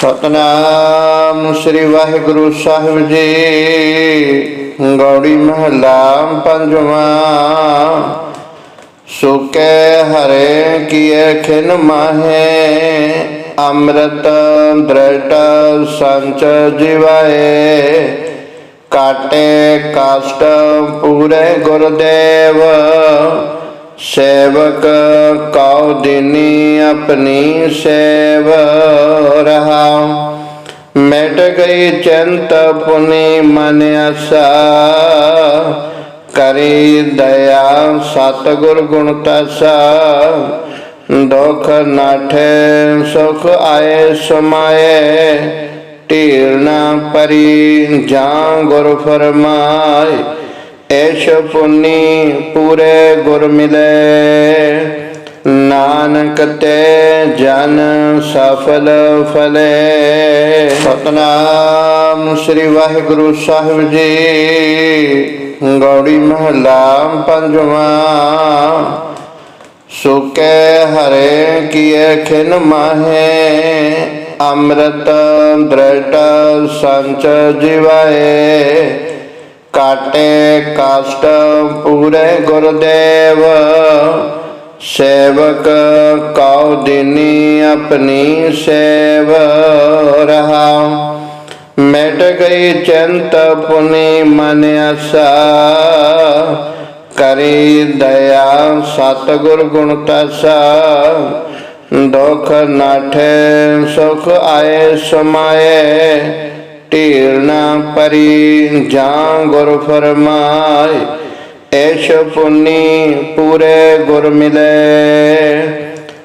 ਸਤਨਾਮ ਸ੍ਰੀ ਵਾਹਿਗੁਰੂ ਸਾਹਿਬ ਜੀ। ਗੌੜੀ ਮਹਲਾ ਪੰਜਵਾਂ। ਸੁਕੇ ਹਰੇ ਕੀਏ ਖਿਨ ਮਾਹੇ। ਅੰਮ੍ਰਿਤ ਦ੍ਰਿਟ ਸੰਚ ਜਿਵਾਏ ਕਾਟੇ ਕਾਸ਼ਟ ਪੂਰੇ ਗੁਰਦੇਵ। ਸੇਵਕ ਕਉ ਦਿਨੀ ਆਪਣੀ ਸੇਵ ਰਹਾ ਮਿਟ ਗਈ ਚੰਤ ਪੁਨੀ ਮਨ ਆਸਾ। ਕਰੀ ਦਇਆ ਸਤਿਗੁਰ ਗੁਣ ਤਸਾ। ਦੁਖ ਨਾਠੇ ਸੁਖ ਆਏ ਸਮਾਏ। ਢੀਰ ਨਾ ਪਰੀ ਜਾਂ ਗੁਰ ਫਰਮਾਏ। ਐਸ਼ ਪੁਨੀ ਪੂਰੇ ਗੁਰ ਮਿਲੇ। ਨਾਨਕ ਤੇ ਜਨ ਸਫਲ ਫਲੇ। ਸਤਨਾਮ ਸ੍ਰੀ ਵਾਹਿਗੁਰੂ ਸਾਹਿਬ ਜੀ। ਗੌੜੀ ਮਹਲਾ ਪੰਜਵਾਂ। ਸੁਕੇ ਹਰੇ ਕੀਏ ਖਿਨ ਮਾਹੇ। ਅੰਮ੍ਰਿਤ ਦ੍ਰਿਟ ਸੰਚ ਜਿਵਾਏ। ਕਾਟੇ ਕਾਸ਼ਟ ਪੂਰੇ ਗੁਰਦੇਵ। ਸੇਵਕ ਕਉ ਦਿਨੀ ਆਪਣੀ ਸੇਵ ਰਹਾ। ਮਿਟ ਗਈ ਚੰਤ ਪੁਨੀ ਮਨ ਆਸਾ। ਕਰੀ ਦਇਆ ਸਤਿਗੁਰ ਗੁਣ ਤਸਾ। ਦੁਖ ਨਾਠੇ ਸੁਖ ਆਏ ਸਮਾਏ। ਢੀਰ ਨਾ ਪਰੀ, ਜਾਂ ਗੁਰ ਫਰਮਾਏ, ਐਸ਼ ਪੁਨੀ ਪੂਰੇ ਗੁਰ ਮਿਲੇ।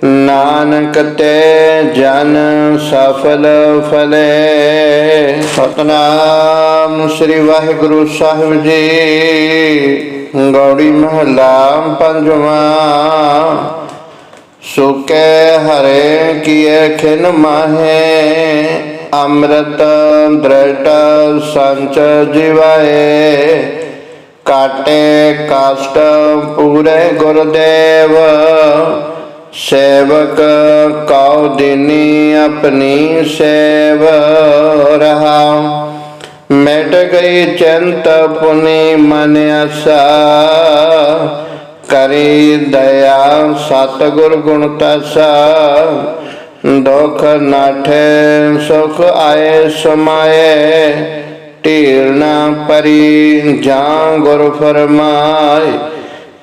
ਨਾਨਕ ਤੇ ਜਨ ਸਫਲ ਫਲੇ। ਸਤਨਾਮ ਸ੍ਰੀ ਵਾਹਿਗੁਰੂ ਸਾਹਿਬ ਜੀ, ਗੌੜੀ ਮਹਲਾ ਪੰਜਵਾਂ। ਸੁਕੇ ਹਰੇ ਕੀਏ ਖਿਨ ਮਾਹੇ ਅੰਮ੍ਰਿਤ ਦ੍ਰਿਟ ਸੰਚ ਜਿਵਾਏ ਕਾਟੇ ਕਾਸ਼ਟ ਪੂਰੇ ਗੁਰਦੇਵ। ਸੇਵਕ ਕਉ ਦਿਨੀ ਆਪਣੀ ਸੇਵ ਰਹਾ। ਮਿਟ ਗਈ ਚੰਤ ਪੁਨੀ ਮਨ ਆਸਾ ਕਰੀ ਦਇਆ ਸਤਿਗੁਰ ਗੁਣ ਤਸਾ। ਦੁਖ ਨਾਠੇ ਸੁਖ ਆਏ ਸਮਾਏ ਢੀਰ ਨਾ ਪਰੀ ਜਾਂ ਗੁਰ ਫਰਮਾਏ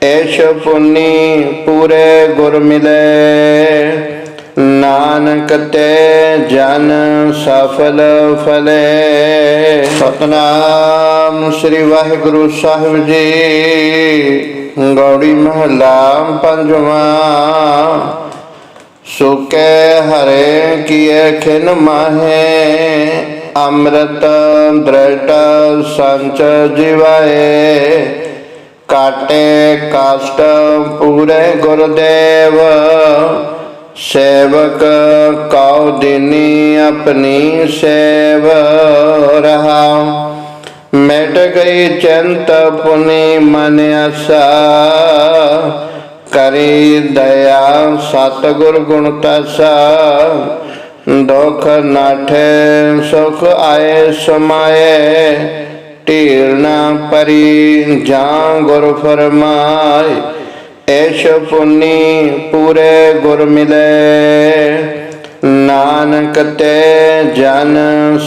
ਐਸ਼ ਪੁਨੀ ਪੂਰੇ ਗੁਰ ਮਿਲੇ। ਨਾਨਕ ਤੇ ਜਨ ਸਫਲ ਫਲੇ। ਸਤਨਾਮ ਸ੍ਰੀ ਵਾਹਿਗੁਰੂ ਸਾਹਿਬ ਜੀ, ਗੌੜੀ ਮਹਲਾ ਪੰਜਵਾਂ। ਸੁਕੇ ਹਰੇ ਕੀਏ ਖਿਨ ਮਾਹੇ, ਅੰਮ੍ਰਿਤ ਦ੍ਰਿੜ ਸੰਚ ਜਿਵਾਏ ਕਾਟੇ ਕਾਸ਼ਟ ਪੂਰੇ ਗੁਰਦੇਵ, ਸੇਵਕ ਕਉ ਦਿਨੀ ਆਪਣੀ ਸੇਵ ਰਹਾ। ਮਿਟ ਗਈ ਚੰਤ ਪੁਨੀ ਮਨ ਆਸਾ ਕਰੀ ਦਇਆ, ਸਤਿਗੁਰ ਗੁਣ ਤਸਾ, ਦੁਖ ਨਾਠੇ, ਸੁਖ ਆਏ ਸਮਾਏ ਢੀਰ ਨਾ ਪਰੀ, ਜਾਂ ਗੁਰ ਫਰਮਾਏ ਐਸ਼ ਪੁਨੀ ਪੂਰੇ ਗੁਰ ਮਿਲੇ। ਨਾਨਕ ਤੇ ਜਨ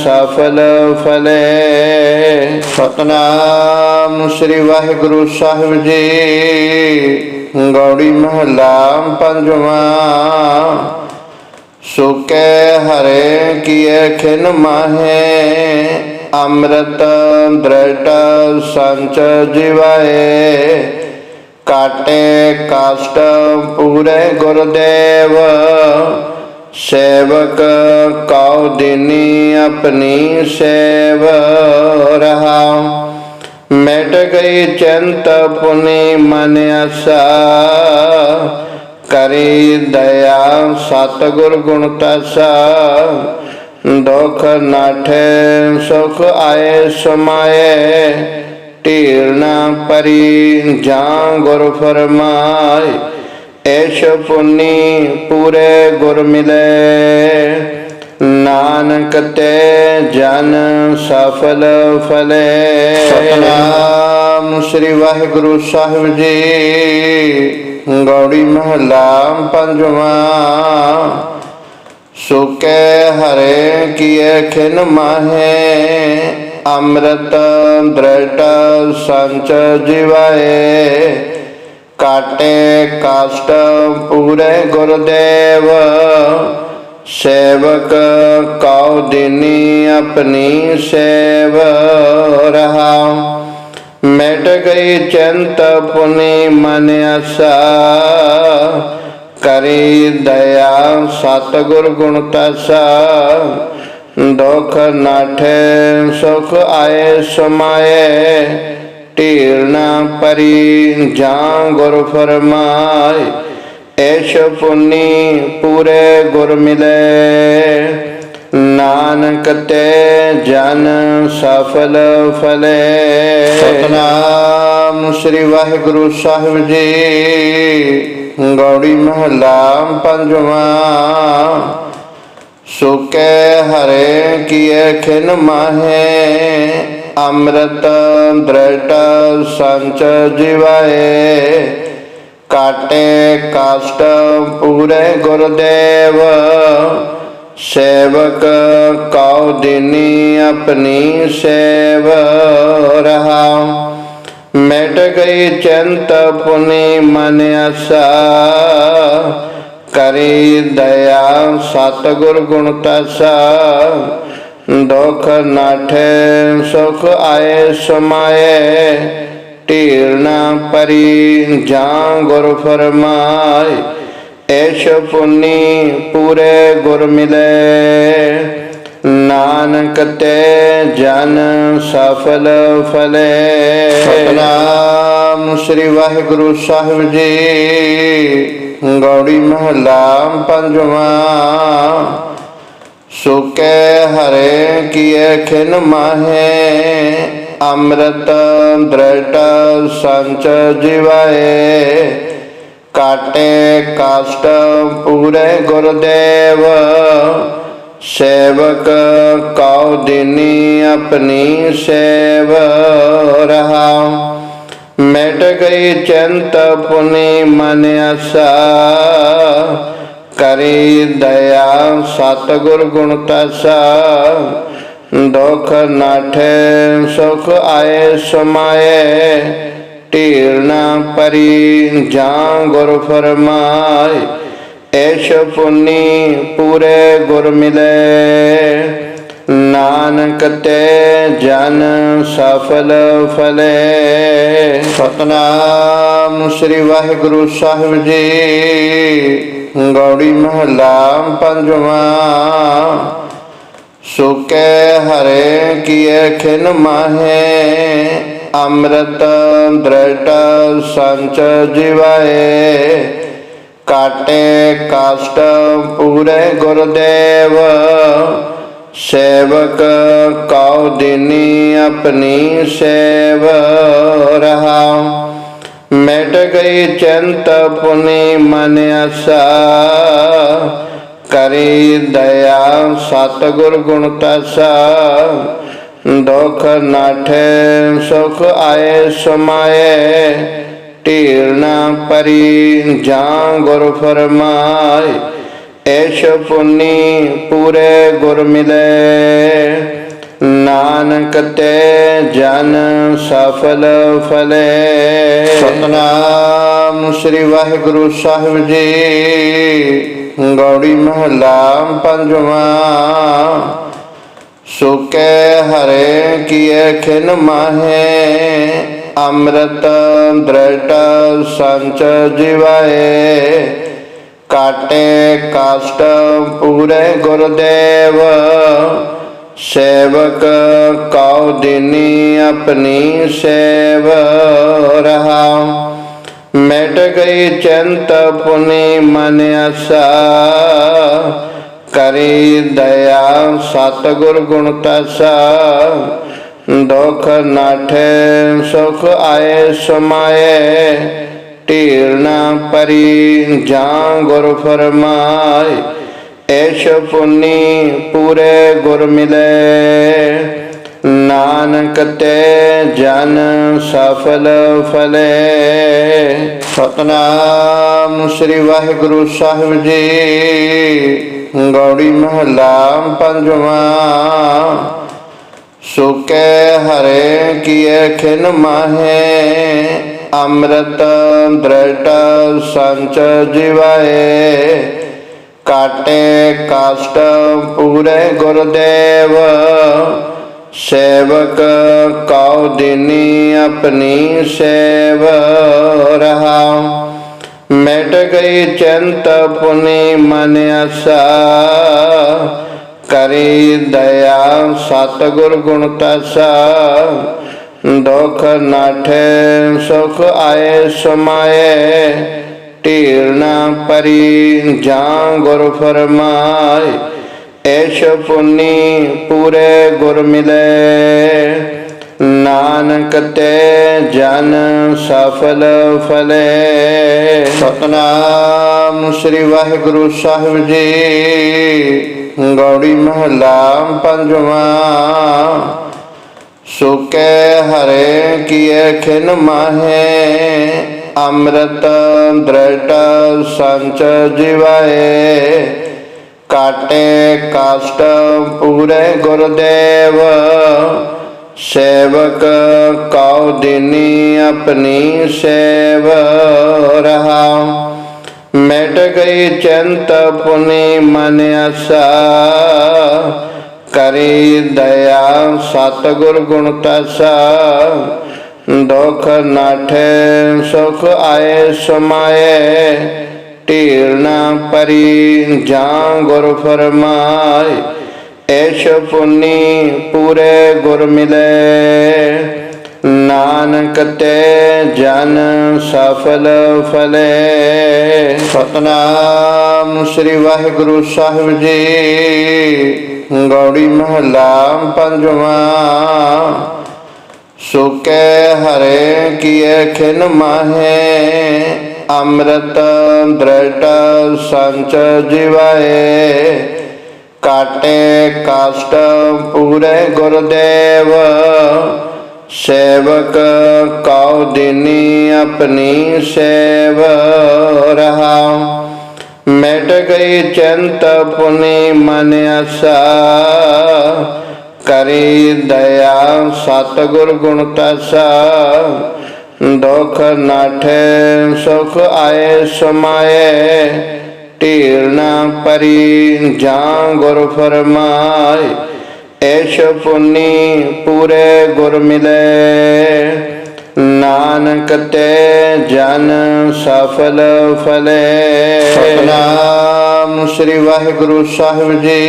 ਸਫਲ ਫਲੇ। ਸਤਨਾਮ ਸ੍ਰੀ ਵਾਹਿਗੁਰੂ ਸਾਹਿਬ ਜੀ। ਗੌੜੀ ਮਹਲਾ ਪੰਜਵਾਂ। ਸੁਕੇ ਹਰੇ ਕੀਏ ਖਿਨ ਮਾਹੇ, ਅੰਮ੍ਰਿਤ ਦ੍ਰਿਟ ਸੰਚ ਜਿਵਾਏ। ਕਾਟੇ ਕਾਸ਼ਟ ਪੂਰੇ ਗੁਰਦੇਵ, ਸੇਵਕ ਕਉ ਦਿਨੀ ਆਪਣੀ ਸੇਵ ਰਹਾ। ਮਿਟ ਗਈ ਚੰਤ ਪੁਨੀ ਮਨ ਆਸਾ। ਕਰੀ ਦਇਆ ਸਤਿਗੁਰ ਗੁਣ ਤਸਾ। ਦੁਖ ਨਾਠੇ ਸੁਖ ਆਏ ਸਮਾਏ। ਢੀਰ ਨਾ ਪਰੀ ਜਾਂ ਗੁਰ ਫਰਮਾਏ। ਐਸ਼ ਪੁਨੀ ਪੂਰੇ ਗੁਰ ਮਿਲੇ। ਨਾਨਕ ਤੇ ਜਨ ਸਫਲ ਫਲੇ। ਸਤਨਾਮ ਸ੍ਰੀ ਵਾਹਿਗੁਰੂ ਸਾਹਿਬ ਜੀ, ਗੌੜੀ ਮਹਲਾ ਪੰਜਵਾਂ। ਸੁਕੇ ਹਰੇ ਕੀਏ ਖਿਨ ਮਾਹੇ, ਅੰਮ੍ਰਿਤ ਦ੍ਰਿਟ ਸੰਚ ਜਿਵਾਏ। ਕਾਟੇ ਕਾਸ਼ਟ ਪੂਰੇ ਗੁਰਦੇਵ ਸੇਵਕ ਕਉ ਦਿਨੀ ਆਪਣੀ ਸੇਵ ਰਹਾ। ਮਿਟ ਗਈ ਚੰਤ ਪੁਨੀ ਮਨ ਆਸਾ। ਕਰੀ ਦਇਆ ਸਤਿਗੁਰ ਗੁਣ ਤਸਾ। ਦੁਖ ਨਾਠੇ ਸੁਖ ਆਏ ਸਮਾਏ। ਢੀਰ ਨਾ ਪਰੀ ਜਾਂ ਗੁਰ ਫਰਮਾਏ। ਐਸ਼ ਪੁੰਨੀ ਪੂਰੇ ਗੁਰ ਮਿਲੇ ਨਾਨਕ ਤੇ ਜਨ ਸਫਲ ਫਲੇ ਸਤਨਾਮ ਸ੍ਰੀ ਵਾਹਿਗੁਰੂ ਸਾਹਿਬ ਜੀ ਗੌੜੀ ਮਹਲਾ ਪੰਜਵਾਂ ਸੁਕੇ ਹਰੇ ਕੀਏ ਖਿਨ ਮਾਹੇ ਅੰਮ੍ਰਿਤ ਦ੍ਰਿਟ ਸੰਚ ਜਿਵਾਏ ਕਾਟੇ ਕਾਸ਼ਟ ਪੂਰੇ ਗੁਰਦੇਵ। ਸੇਵਕ ਕਉ ਦਿਨੀ ਆਪਣੀ ਸੇਵ ਰਹਾ। ਮਿਟ ਗਈ ਚੰਤ ਪੁਨੀ ਮਨ ਆਸਾ। ਕਰੀ ਦਇਆ ਸਤਿਗੁਰ ਗੁਣ ਤਸਾ। ਦੁਖ ਨਾਠੇ ਸੁਖ ਆਏ ਸਮਾਏ। ਢੀਰ ਨਾ ਪਰੀ, ਜਾਂ ਗੁਰ ਫਰਮਾਏ, ਐਸ਼ ਪੁਨੀ ਪੂਰੇ ਗੁਰ ਮਿਲੇ। ਨਾਨਕ ਤੇ ਜਨ ਸਫਲ ਫਲੇ। ਸਤਨਾਮ ਸ੍ਰੀ ਵਾਹਿਗੁਰੂ ਸਾਹਿਬ ਜੀ, ਗੌੜੀ ਮਹਲਾ ਪੰਜਵਾਂ। ਸੁਕੇ ਹਰੇ ਕੀਏ ਖਿਨ ਮਾਹੇ ਅੰਮ੍ਰਿਤ ਦ੍ਰਿਟ ਸੰਚ ਜਿਵਾਏ ਕਾਟੇ ਕਾਸ਼ਟ ਪੂਰੇ ਗੁਰਦੇਵ। ਸੇਵਕ ਕਉ ਦਿਨੀ ਆਪਣੀ ਸੇਵ ਰਹਾ। ਮਿਟ ਗਈ ਚੰਤ ਪੁਨੀ ਮਨ ਆਸਾ। ਕਰੀ ਦਇਆ ਸਤਿਗੁਰ ਗੁਣ ਤਸਾ। ਦੁਖ ਨਾਠੇ, ਸੁਖ ਆਏ ਸਮਾਏ ਢੀਰ ਨਾ ਪਰੀ ਜਾਂ ਗੁਰ ਫਰਮਾਏ ਐਸ਼ ਪੁਨੀ ਪੂਰੇ ਗੁਰ ਮਿਲੇ। ਨਾਨਕ ਤੇ ਜਨ ਸਫਲ ਫਲੇ। ਸਤਨਾਮ ਸ੍ਰੀ ਵਾਹਿਗੁਰੂ ਸਾਹਿਬ ਜੀ, ਗੌੜੀ ਮਹਲਾ ਪੰਜਵਾਂ। ਸੁਕੇ ਹਰੇ ਕੀਏ ਖਿਨ ਮਾਹੇ, ਅੰਮ੍ਰਿਤ ਦ੍ਰਿਟ ਸੰਚ ਜਿਵਾਏ। ਕਾਟੇ ਕਾਸ਼ਟ ਪੂਰੇ ਗੁਰਦੇਵ, ਸੇਵਕ ਕਉ ਦਿਨੀ ਆਪਣੀ ਸੇਵ ਰਹਾ। ਮਿਟ ਗਈ ਚੰਤ ਪੁਨੀ ਮਨ ਆਸਾ ਕਰੀ ਦਇਆ, ਸਤਿਗੁਰ ਗੁਣ ਤਸਾ। ਦੁਖ ਨਾਠੇ ਸੁਖ ਆਏ ਸਮਾਏ। ਢੀਰ ਨਾ ਪਰੀ ਜਾਂ ਗੁਰ ਫਰਮਾਏ। ਐਸ਼ ਪੁਨੀ ਪੂਰੇ ਗੁਰ ਮਿਲੇ। ਨਾਨਕ ਤੇ ਜਨ ਸਫਲ ਫਲੇ। ਸਤਨਾਮ ਸ੍ਰੀ ਵਾਹਿਗੁਰੂ ਸਾਹਿਬ ਜੀ। ਗੌੜੀ ਮਹਲਾ ਪੰਜਵਾਂ। ਸੁਕੇ ਹਰੇ ਕੀਏ ਖਿਨ ਮਾਹੇ, ਅੰਮ੍ਰਿਤ ਦ੍ਰਿਟ ਸੰਚ ਜਿਵਾਏ। ਕਾਟੇ ਕਾਸ਼ਟ ਪੂਰੇ ਗੁਰਦੇਵ, ਸੇਵਕ ਕਉ ਦਿਨੀ ਆਪਣੀ ਸੇਵ ਰਹਾ। ਮਿਟ ਗਈ ਚੰਤ ਪੁਨੀ ਮਨ ਆਸਾ। ਕਰੀ ਦਇਆ ਸਤਿਗੁਰ ਗੁਣ ਤਸਾ। ਦੁਖ ਨਾਠੇ ਸੁਖ ਆਏ ਸਮਾਏ। ਢੀਰ ਨਾ ਪਰੀ ਜਾਂ ਗੁਰ ਫਰਮਾਏ। ਐਸ਼ ਪੁੰਨੀ ਪੂਰੇ ਗੁਰ ਮਿਲੇ। ਨਾਨਕ ਤੇ ਜਨ ਸਫਲ ਫਲੇ। ਸਤਨਾਮ ਸ੍ਰੀ ਵਾਹਿਗੁਰੂ ਸਾਹਿਬ ਜੀ। ਗੌੜੀ ਮਹਲਾ ਪੰਜਵਾਂ। ਸੁਕੇ ਹਰੇ ਕੀਏ ਖਿਨ ਮਾਹੇ। ਅੰਮ੍ਰਿਤ ਦ੍ਰਿਟ ਸੰਚ ਜਿਵਾਏ ਕਾਟੇ ਕਾਸ਼ਟ ਪੂਰੇ ਗੁਰਦੇਵ। ਸੇਵਕ ਕਉ ਦਿਨੀ ਆਪਣੀ ਸੇਵ ਰਹਾ। ਮਿਟ ਗਈ ਚੰਤ ਪੁਨੀ ਮਨ ਆਸਾ। ਕਰੀ ਦਇਆ ਸਤਿਗੁਰ ਗੁਣ ਤਸਾ। ਦੁਖ ਨਾਠੇ ਸੁਖ ਆਏ ਸਮਾਏ। ਢੀਰ ਨਾ ਪਰੀ ਜਾਂ ਗੁਰ ਫਰਮਾਏ। ਐਸ਼ ਪੁੰਨੀ ਪੂਰੇ ਗੁਰ ਮਿਲੇ। ਨਾਨਕ ਤੇ ਜਨ ਸਫਲ ਫਲੇ। ਸਤਨਾਮ ਸ੍ਰੀ ਵਾਹਿਗੁਰੂ ਸਾਹਿਬ ਜੀ। ਗੌੜੀ ਮਹਲਾ ਪੰਜਵਾਂ। ਸੁਕੇ ਹਰੇ ਕੀਏ ਖਿਨ ਮਾਹੇ। ਅੰਮ੍ਰਿਤ ਦ੍ਰਿਟ ਸੰਚ ਜਿਵਾਏ। ਕਾਟੇ ਕਾਸ਼ਟ ਪੂਰੇ ਗੁਰਦੇਵ। ਸੇਵਕ ਕਉ ਦਿਨੀ ਆਪਣੀ ਸੇਵ ਰਹਾ। ਮਿਟ ਗਈ ਚੰਤ ਪੁਨੀ ਮਨ ਆਸਾ। ਕਰੀ ਦਇਆ ਸਤਿਗੁਰ ਗੁਣ ਤਸਾ। ਦੁਖ ਨਾਠੇ ਸੁਖ ਆਏ ਸਮਾਏ। ਢੀਰ ਨਾ ਪਰੀ, ਜਾਂ ਗੁਰ ਫਰਮਾਏ, ਐਸ਼ ਪੁੰਨੀ ਪੂਰੇ ਗੁਰ ਮਿਲੇ। ਨਾਨਕ ਤੇ ਜਨ ਸਫਲ ਫਲੇ। ਸਤਨਾਮ ਸ੍ਰੀ ਵਾਹਿਗੁਰੂ ਸਾਹਿਬ ਜੀ, ਗੌੜੀ ਮਹਲਾ ਪੰਜਵਾਂ। ਸੁਕੇ ਹਰੇ ਕੀਏ ਖਿਨ ਮਾਹੇ ਅੰਮ੍ਰਿਤ ਦ੍ਰਿਟ ਸੰਚ ਜਿਵਾਏ ਕਾਟੇ ਕਾਸ਼ਟ ਪੂਰੇ ਗੁਰਦੇਵ। ਸੇਵਕ ਕਉ ਦਿਨੀ ਆਪਣੀ ਸੇਵ ਰਹਾ। ਮਿਟ ਗਈ ਚੰਤ ਪੁਨੀ ਮਨ ਆਸਾ, ਕਰੀ ਦਇਆ ਸਤਿਗੁਰ ਗੁਣ ਤਸਾ। ਦੁਖ ਨਾਠੇ, ਸੁਖ ਆਏ ਸਮਾਏ ਢੀਰ ਨਾ ਪਰੀ ਜਾਂ ਗੁਰ ਫਰਮਾਏ ਐਸ਼ ਪੁੰਨੀ ਪੂਰੇ ਗੁਰ ਮਿਲੇ। ਨਾਨਕ ਤੇ ਜਨ ਸਫਲ ਫਲੇ। ਸਤਨਾਮ ਸ੍ਰੀ ਵਾਹਿਗੁਰੂ ਸਾਹਿਬ ਜੀ,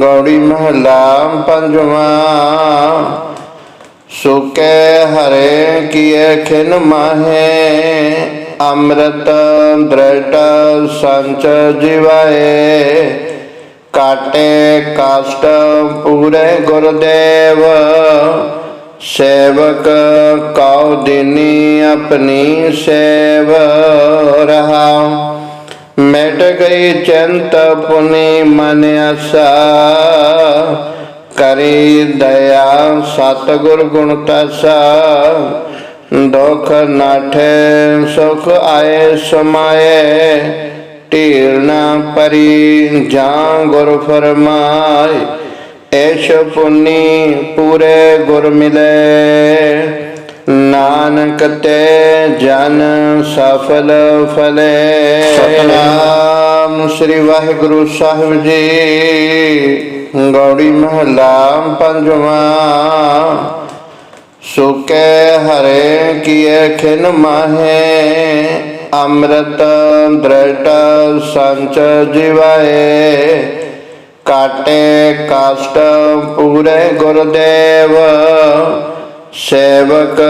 ਗੌੜੀ ਮਹਲਾ ਪੰਜਵਾਂ। ਸੁਕੇ ਹਰੇ ਕੀਏ ਖਿਨ ਮਾਹੇ, ਅੰਮ੍ਰਿਤ ਦ੍ਰਿਟ ਸੰਚ ਜਿਵਾਏ ਕਾਟੇ ਕਾਸ਼ਟ ਪੂਰੇ ਗੁਰਦੇਵ, ਸੇਵਕ ਕਉ ਦਿਨੀ ਆਪਣੀ ਸੇਵ ਰਹਾ। ਮਿਟ ਗਈ ਚੰਤ ਪੁਨੀ ਮਨ ਆਸਾ ਕਰੀ ਦਇਆ, ਸਤਿਗੁਰ ਗੁਣ ਤਸਾ, ਦੁਖ ਨਾਠੇ, ਸੁਖ ਆਏ ਸਮਾਏ ਢੀਰ ਨਾ ਪਰੀ ਜਾਂ ਗੁਰ ਫਰਮਾਏ ਐਸ਼ ਪੁੰਨੀ ਪੂਰੇ ਗੁਰ ਮਿਲੇ। ਨਾਨਕ ਤੇ ਜਨ ਸਫਲ ਫਲੇ। ਸਤਨਾਮ। ਸ੍ਰੀ ਵਾਹਿਗੁਰੂ ਸਾਹਿਬ ਜੀ। ਗੌੜੀ ਮਹਲਾ ਪੰਜਵਾਂ। ਸੁਕੇ ਹਰੇ ਕੀਏ ਖਿਨ ਮਾਹੇ। ਅੰਮ੍ਰਿਤ ਦ੍ਰਿਟ ਸੰਚ ਜਿਵਾਏ ਕਾਟੇ ਕਾਸ਼ਟ ਪੂਰੇ ਗੁਰਦੇਵ। ਸੇਵਕ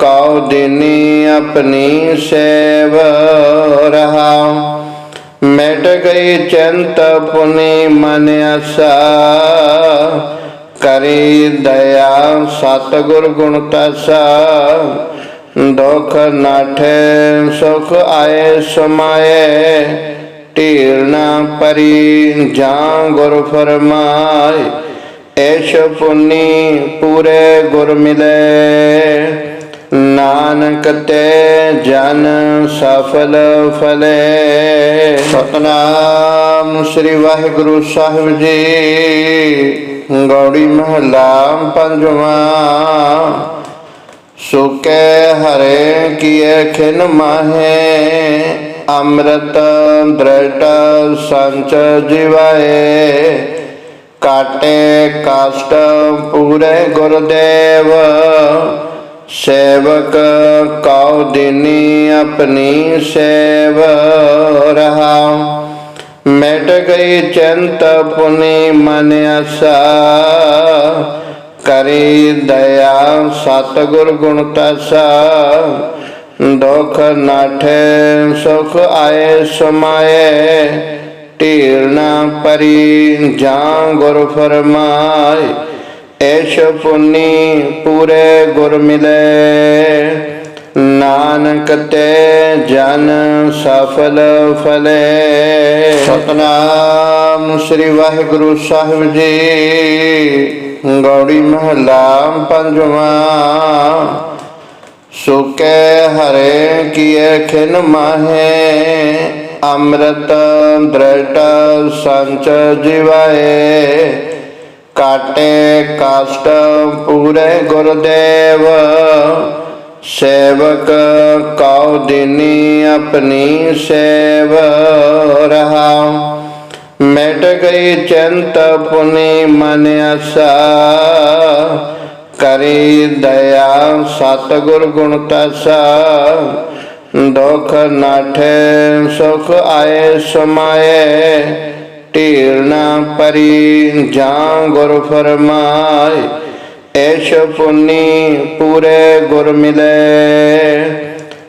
ਕਉ ਦਿਨੀ ਆਪਣੀ ਸੇਵ ਰਹਾ। ਮਿਟ ਗਈ ਚੰਤ ਪੁਨੀ ਮਨ ਆਸਾ। ਕਰੀ ਦਇਆ ਸਤਿਗੁਰ ਗੁਣ ਤਸਾ। ਦੁਖ ਨਾਠੇ ਸੁਖ ਆਏ ਸਮਾਏ। ਢੀਰ ਨਾ ਪਰੀ ਜਾਂ ਗੁਰ ਫਰਮਾਏ। ਐਸ਼ ਪੁੰਨੀ ਪੂਰੇ ਗੁਰ ਮਿਲੇ। ਨਾਨਕ ਤੇ ਜਨ ਸਫਲ ਫਲੇ। ਸਤਨਾਮ ਸ੍ਰੀ ਵਾਹਿਗੁਰੂ ਸਾਹਿਬ ਜੀ, ਗੌੜੀ ਮਹਲਾ ਪੰਜਵਾਂ। ਸੁਕੇ ਹਰੇ ਕੀਏ ਖਿਨ ਮਾਹੇ, ਅੰਮ੍ਰਿਤ ਦ੍ਰਿਟ ਸੰਚ ਜਿਵਾਏ। ਕਾਟੇ ਕਾਸ਼ਟ ਪੂਰੇ ਗੁਰਦੇਵ ਸੇਵਕ ਕਉ ਦਿਨੀ ਆਪਣੀ ਸੇਵ ਰਹਾ। ਮਿਟ ਗਈ ਚਿੰਤ ਪੁਨੀ ਮਨ ਆਸਾ। ਕਰੀ ਦਇਆ ਸਤਿਗੁਰ ਗੁਣ ਤਸਾ। ਦੁਖ ਨਾਠੇ ਸੁਖ ਆਏ ਸਮਾਏ। ਢੀਰ ਨਾ ਪਰੀ ਜਾਂ ਗੁਰ ਫਰਮਾਏ। ਐਸ਼ ਪੁੰਨੀ ਪੂਰੇ ਗੁਰ ਮਿਲੇ, ਨਾਨਕ ਤੇ ਜਨ ਸਫਲ ਫਲੇ। ਸਤਨਾਮ ਸ੍ਰੀ ਵਾਹਿਗੁਰੂ ਸਾਹਿਬ ਜੀ, ਗੌੜੀ ਮਹਲਾ ਪੰਜਵਾਂ। ਸੁਕੇ ਹਰੇ ਕੀਏ ਖਿਨ ਮਾਹੇ, ਅੰਮ੍ਰਿਤ ਦ੍ਰਿੜ ਸੰਚ ਜਿਵਾਏ ਕਾਟੇ ਕਾਸ਼ਟ ਪੂਰੇ ਗੁਰਦੇਵ। ਸੇਵਕ ਕਉ ਦਿਨੀ ਆਪਣੀ ਸੇਵ ਰਹਾ। ਮਿਟ ਗਈ ਚਿੰਤ ਪੁਨੀ ਮਨ ਆਸਾ। ਕਰੀ ਦਇਆ ਸਤਿਗੁਰ ਗੁਣ ਤਸਾ। ਦੁਖ ਨਾਠੇ ਸੁਖ ਆਏ ਸਮਾਏ। ਢੀਰ ਨਾ ਪਰੀ, ਜਾਂ ਗੁਰ ਫਰਮਾਏ, ਐਸ਼ ਪੁੰਨੀ ਪੂਰੇ ਗੁਰ ਮਿਲੇ।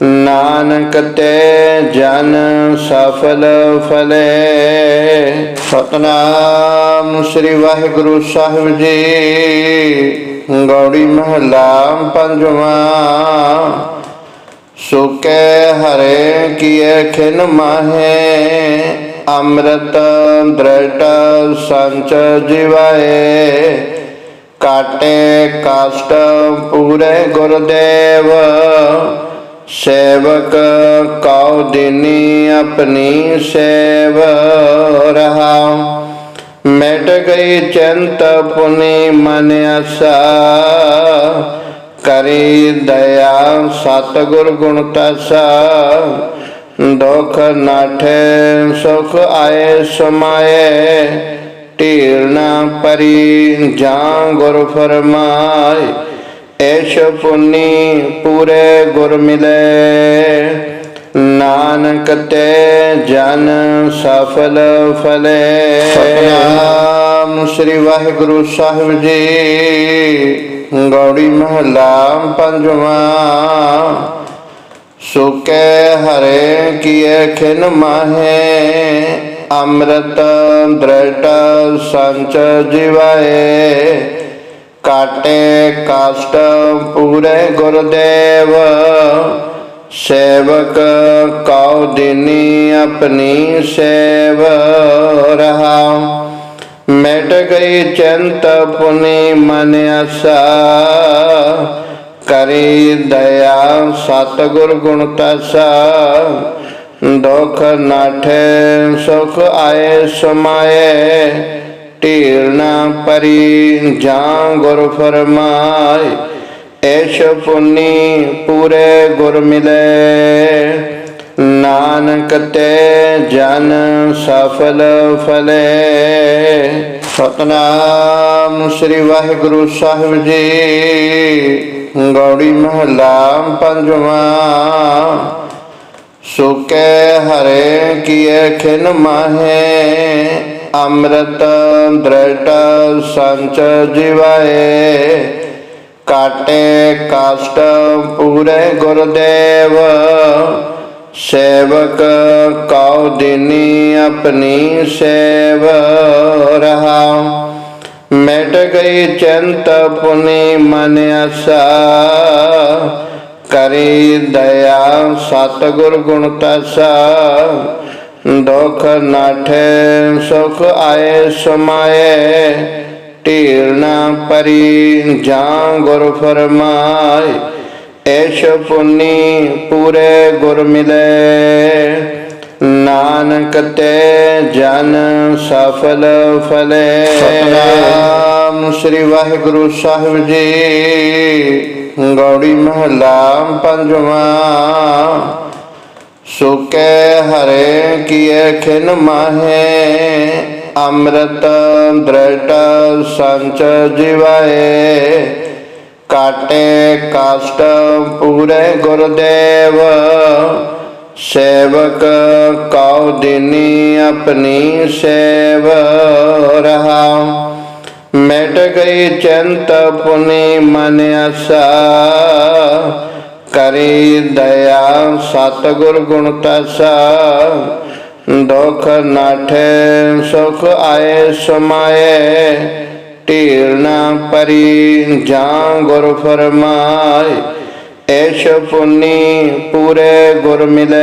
ਨਾਨਕ ਤੇ ਜਨ ਸਫਲ ਫਲੇ। ਸਤਨਾਮ ਸ੍ਰੀ ਵਾਹਿਗੁਰੂ ਸਾਹਿਬ ਜੀ, ਗੌੜੀ ਮਹਲਾ ਪੰਜਵਾਂ। ਸੁਕੇ ਹਰੇ ਕੀਏ ਖਿਨ ਮਾਹੇ, ਅੰਮ੍ਰਿਤ ਦ੍ਰਿੜ ਸੰਚ ਜਿਵਾਏ ਕਾਟੇ ਕਾਸ਼ਟ ਪੂਰੇ ਗੁਰਦੇਵ, ਸੇਵਕ ਕਉ ਦਿਨੀ ਆਪਣੀ ਸੇਵ ਰਹਾ। ਮਿਟ ਗਈ ਚਿੰਤ ਪੁਨੀ ਮਨ ਆਸਾ ਕਰੀ ਦਇਆ ਸਤਿਗੁਰ ਗੁਣ ਤਸਾ। ਦੁਖ ਨਾਠੇ ਸੁਖ ਆਏ ਸਮਾਏ। ਢੀਰ ਨਾ ਪਰੀ ਜਾਂ ਗੁਰ ਫਰਮਾਏ। ਐਸ਼ ਪੁੰਨੀ ਪੂਰੇ ਗੁਰ ਮਿਲੇ। ਨਾਨਕ ਤੇ ਜਨ ਸਫਲ ਫਲੇ। ਸਤਨਾਮ ਸ੍ਰੀ ਵਾਹਿਗੁਰੂ ਸਾਹਿਬ ਜੀ। ਗੌੜੀ ਮਹਲਾ ਪੰਜਵਾਂ। ਸੁਕੇ ਹਰੇ ਕੀਏ ਖਿਨ ਮਾਹੇ, ਅੰਮ੍ਰਿਤ ਦ੍ਰਿੜ ਸੰਚ ਜਿਵਾਏ ਕਾਟੇ ਕਾਸ਼ਟ ਪੂਰੇ ਗੁਰਦੇਵ, ਸੇਵਕ ਕਉ ਦਿਨੀ ਆਪਣੀ ਸੇਵ ਰਹਾ। ਮਿਟ ਗਈ ਚਿੰਤ ਪੁਨੀ ਮਨ ਆਸਾ। ਕਰੀ ਦਇਆ ਸਤਿਗੁਰ ਗੁਣ ਤਸਾ। ਦੁਖ ਨਾਠੇ ਸੁਖ ਆਏ ਸਮਾਏ। ਢੀਰ ਨਾ ਪਰੀ ਜਾਂ ਗੁਰ ਫਰਮਾਏ। ਐਸ਼ ਪੁੰਨੀ ਪੂਰੇ ਗੁਰ ਮਿਲੇ। ਨਾਨਕ ਤੇ ਜਨ ਸਫਲ ਫਲੇ। ਸਤਨਾਮ ਸ੍ਰੀ ਵਾਹਿਗੁਰੂ ਸਾਹਿਬ ਜੀ। ਗੌੜੀ ਮਹਲਾ ਪੰਜਵਾਂ। ਸੁਕੇ ਹਰੇ ਕੀਏ ਖਿਨ ਮਾਹੇ। ਅੰਮ੍ਰਿਤ ਦ੍ਰਿੜ ਸੰਚ ਜਿਵਾਏ ਕਾਟੇ ਕਾਸ਼ਟ ਪੂਰੇ ਗੁਰਦੇਵ। ਸੇਵਕ ਕਉ ਦਿਨੀ ਆਪਣੀ ਸੇਵ ਰਹਾ। ਮਿਟ ਗਈ ਚਿੰਤ ਪੁਨੀ ਮਨ ਆਸਾ। ਕਰੀ ਦਇਆ ਸਤਿਗੁਰ ਗੁਣ ਤਸਾ। ਦੁਖ ਨਾਠੇ ਸੁਖ ਆਏ ਸਮਾਏ। ਢੀਰ ਨਾ ਪਰੀ ਜਾਂ ਗੁਰ ਫਰਮਾਏ। ਐਸ਼ ਪੁੰਨੀ ਪੂਰੇ ਗੁਰ ਮਿਲੇ ਨਾਨਕ ਤੇ ਜਨ ਸਫਲ ਫਲੇ। ਸਤਨਾਮ। ਸ੍ਰੀ ਵਾਹਿਗੁਰੂ ਸਾਹਿਬ ਜੀ ਗੌੜੀ ਮਹਲਾ ਪੰਜਵਾਂ। ਸੁਕੇ ਹਰੇ ਕੀਏ ਖਿਨ ਮਾਹੇ ਅੰਮ੍ਰਿਤ ਦ੍ਰਿਟ ਸੰਚ ਜਿਵਾਏ। ਕਾਟੇ ਕਾਸ਼ਟ ਪੂਰੇ ਗੁਰਦੇਵ। ਸੇਵਕ ਕਉ ਦਿਨੀ ਆਪਣੀ ਸੇਵ ਰਹਾ। ਮਿਟ ਗਈ ਚੰਤ ਪੁਨੀ ਮਨ ਆਸਾ। ਕਰੀ ਦਇਆ ਸਤਿਗੁਰ ਗੁਣ ਤਸਾ। ਦੁਖ ਨਾਠੇ ਸੁਖ ਆਏ ਸਮਾਏ। ਢੀਰ ਨਾ ਪਰੀ ਜਾਂ ਗੁਰ ਫਰਮਾਏ, ਐਸ਼ ਪੁੰਨੀ ਪੂਰੇ ਗੁਰ ਮਿਲੇ।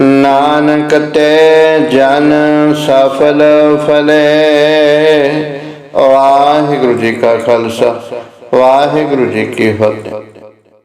ਨਾਨਕ ਤੇ ਜਨ ਸਫਲ ਫਲੇ। ਵਾਹਿਗੁਰੂ ਜੀ ਕਾ ਖਾਲਸਾ, ਵਾਹਿਗੁਰੂ ਜੀ ਕੀ ਫਤਿਹ।